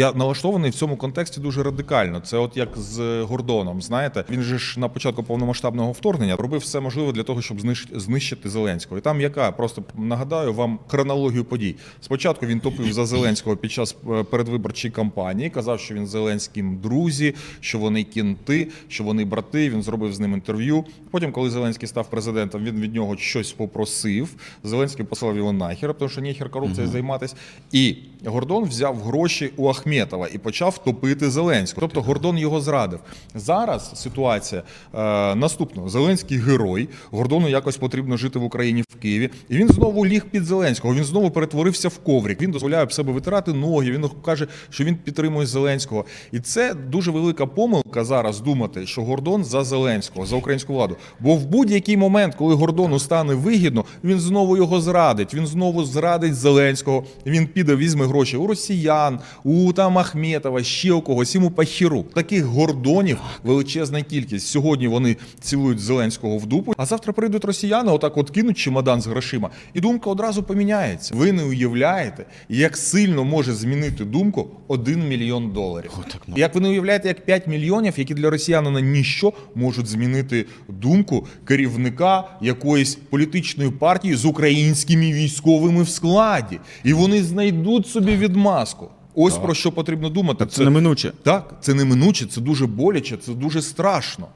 Я налаштований в цьому контексті дуже радикально. Це от як з Гордоном. Знаєте, він же ж на початку повномасштабного вторгнення робив все можливе для того, щоб знищити Зеленського. І там яка просто нагадаю вам хронологію подій. Спочатку він топив за Зеленського під час е, передвиборчої кампанії, казав, що він з Зеленським друзі, що вони кінти, що вони брати. Він зробив з ним інтерв'ю. Потім, коли Зеленський став президентом, він від нього щось попросив. Зеленський послав його нахер, тому що ніхер корупцією займатися. І Гордон взяв гроші у Ахметова і почав топити Зеленського. Тобто Гордон його зрадив. Зараз ситуація е, наступна: Зеленський герой. Гордону якось потрібно жити в Україні в Києві. І він знову ліг під Зеленського. Він знову перетворився в коврик. Він дозволяє об себе витирати ноги. Він каже, що він підтримує Зеленського. І це дуже велика помилка зараз думати, що Гордон за Зеленського, за українську владу. Бо в будь-який момент, коли Гордону стане вигідно, він знову його зрадить. Він знову зрадить Зеленського. Він піде, візьме гроші у росіян, у там Ахметова, ще у когось, йому похіру. Таких гордонів величезна кількість. Сьогодні вони цілують Зеленського в дупу, а завтра прийдуть росіяни, отак от кинуть чемодан з грошима, і думка одразу поміняється. Ви не уявляєте, як сильно може змінити думку 1 мільйон доларів. Як ви не уявляєте, як 5 мільйонів, які для росіянина ніщо можуть змінити думку керівника якоїсь політичної партії з українськими військовими в складі, і вони знайдуть собі відмазку. Ось про що потрібно думати. Це неминуче. Так, це неминуче, це дуже боляче, це дуже страшно.